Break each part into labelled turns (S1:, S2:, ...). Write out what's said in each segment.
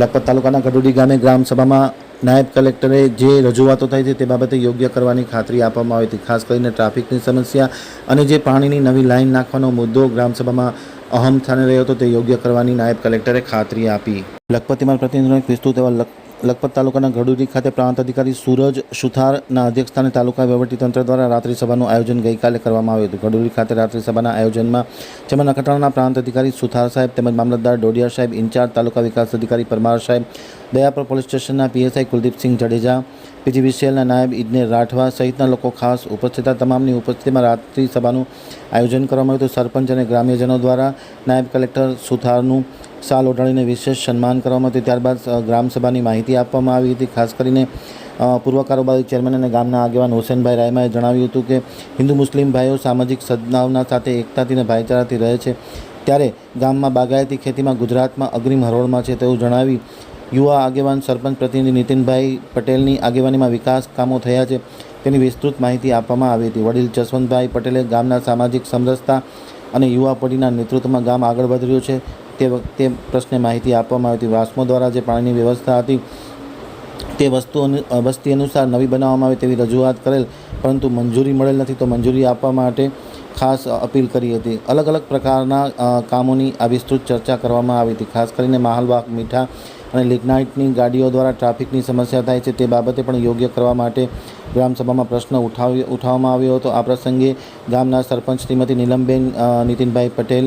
S1: લખપત તાલુકાના ગડોડી ગામે ગ્રામસભામાં નાયબ કલેક્ટરે જે રજૂઆતો થઈ છે તે બાબતે યોગ્ય કરવાની ખાતરી આપવામાં આવી હતી. ખાસ કરીને ટ્રાફિકની સમસ્યા અને જે પાણીની નવી લાઇન નાખવાનો મુદ્દો ગ્રામસભામાં અહમ સ્થાને રહ્યો હતો તે યોગ્ય કરવાની નાયબ કલેક્ટરે ખાતરી આપી. લખપતિમાં પ્રતિનિધિનો વિસ્તૃત એવા લખપત તાલુકાના ઘડુરી ખાતે પ્રાંત અધિકારી સૂરજ સુથારના અધ્યક્ષસ્થાને તાલુકા વહીવટીતંત્ર દ્વારા રાત્રિ સભાનું આયોજન ગઈકાલે કરવામાં આવ્યું હતું. ઘડુરી ખાતે રાત્રિ સભાના આયોજનમાં જેમાં નખત્રાણાના પ્રાંત અધિકારી સુથાર સાહેબ તેમજ મામલતદાર ડોડિયા સાહેબ, ઇન્ચાર્જ તાલુકા વિકાસ અધિકારી પરમાર સાહેબ, દયાપર પોલીસ સ્ટેશનના પીએસઆઈ કુલદીપસિંહ જડેજા પીજીવીસીએલના નાયબ ઇજનેર રાઠવા સહિતના લોકો ખાસ ઉપસ્થિત હતા. તમામની ઉપસ્થિતિમાં રાત્રિ સભાનું આયોજન કરવામાં આવ્યું હતું. સરપંચ અને ગ્રામ્યજનો દ્વારા નાયબ કલેક્ટર સુથારનું શાલ ઓઢાડીને વિશેષ સન્માન કરવામાં આવ્યું ત્યારબાદ ગ્રામસભાની માહિતી આપવામાં આવી હતી. ખાસ કરીને પૂર્વ કારોબારી ચેરમેન અને ગામના આગેવાન હુસેનભાઈ રાયમાએ જણાવ્યું હતું કે, હિન્દુ મુસ્લિમ ભાઈઓ સામાજિક સદભાવના સાથે એકતાથી અને ભાઈચારાથી રહે છે. ત્યારે ગામમાં બાગાયતી ખેતીમાં ગુજરાતમાં અગ્રીમ હરોળમાં છે તેવું જણાવી યુવા આગેવાન સરપંચ પ્રતિનિધિ નીતિનભાઈ પટેલની આગેવાનીમાં વિકાસ કામો થયા છે તેની વિસ્તૃત માહિતી આપવામાં આવી હતી. વડીલ જસવંતભાઈ પટેલે ગામના સામાજિક સમરસતા અને યુવા પેઢીના નેતૃત્વમાં ગામ આગળ વધી રહ્યું છે. તે વખતે પ્રશ્ને માહિતી આપવામાં આવી હતી. વાસ્મો દ્વારા જે પાણીની વ્યવસ્થા હતી, તે વસ્તુ વસ્તી અનુસાર નવી બનાવવામાં આવે તેવી રજૂઆત કરેલ, પરંતુ મંજૂરી મળેલ નથી તો મંજૂરી આપવા માટે ખાસ અપીલ કરી હતી. અલગ અલગ પ્રકારના કામોની આ વિસ્તૃત ચર્ચા કરવામાં આવી હતી. ખાસ કરીને માહલબાગ મીઠા અને લિગ્નાઇટની ગાડીઓ દ્વારા ટ્રાફિકની સમસ્યા થાય છે તે બાબતે પણ યોગ્ય કરવા માટે ગ્રામસભામાં પ્રશ્ન ઉઠાવી ઉઠાવવામાં આવ્યો હતો. આ પ્રસંગે ગામના સરપંચ શ્રીમતી નીલમબેન નીતિનભાઈ પટેલ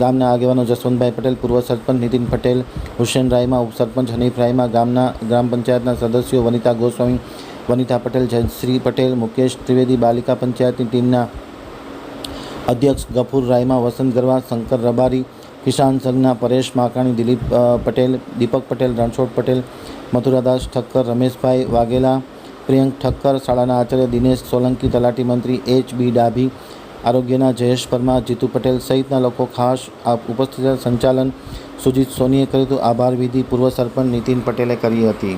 S1: ગામના આગેવાનો જસવંતભાઈ પટેલ, પૂર્વ સરપંચ નીતિન પટેલ, હુસેન રાયમા ઉપસરપંચ હનીફ રાયમા ગામના, ગ્રામ પંચાયતના સદસ્યો વનિતા ગોસ્વામી, વનિતા પટેલ, જયશ્રી પટેલ, મુકેશ ત્રિવેદી, બાલિકા પંચાયતની ટીમના અધ્યક્ષ ગફુર રાયમા, વસંત ગરવા, શંકર રબારી, કિસાન સંઘના પરેશ માકાણી, દિલીપ પટેલ, દીપક પટેલ, રણછોડ પટેલ, મથુરાદાસ ઠક્કર, રમેશભાઈ વાઘેલા, પ્રિયંક ઠક્કર, શાળાના આચાર્ય દિનેશ સોલંકી, તલાટી મંત્રી એચ બી ડાભી આરોગ્યના જયેશ પરમાર, જીતુ પટેલ સહિતના લોકો ખાસ આ ઉપસ્થિત સંચાલન સુજીત સોનીએ કર્યું હતું. આભાર વિધિ પૂર્વ સરપંચ નીતિન પટેલે કરી હતી.